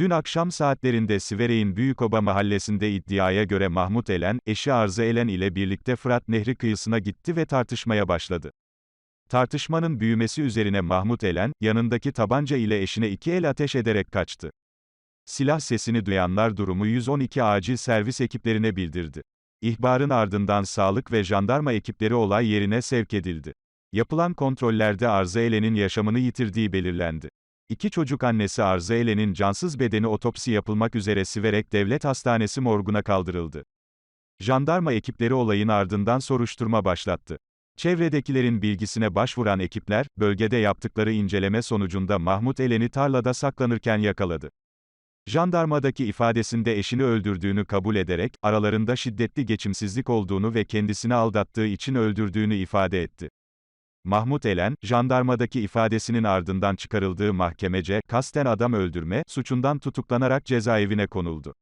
Dün akşam saatlerinde Siverek'in Büyükoba mahallesinde iddiaya göre Mahmut Elen, eşi Arzu Elen ile birlikte Fırat Nehri kıyısına gitti ve tartışmaya başladı. Tartışmanın büyümesi üzerine Mahmut Elen, yanındaki tabanca ile eşine iki el ateş ederek kaçtı. Silah sesini duyanlar durumu 112 acil servis ekiplerine bildirdi. İhbarın ardından sağlık ve jandarma ekipleri olay yerine sevk edildi. Yapılan kontrollerde Arzu Elen'in yaşamını yitirdiği belirlendi. İki çocuk annesi Arzu Elen'in cansız bedeni otopsi yapılmak üzere Siverek Devlet Hastanesi morguna kaldırıldı. Jandarma ekipleri olayın ardından soruşturma başlattı. Çevredekilerin bilgisine başvuran ekipler, bölgede yaptıkları inceleme sonucunda Mahmut Elen'i tarlada saklanırken yakaladı. Jandarmadaki ifadesinde eşini öldürdüğünü kabul ederek, aralarında şiddetli geçimsizlik olduğunu ve kendisini aldattığı için öldürdüğünü ifade etti. Mahmut Elen, jandarmadaki ifadesinin ardından çıkarıldığı mahkemece, kasten adam öldürme, suçundan tutuklanarak cezaevine konuldu.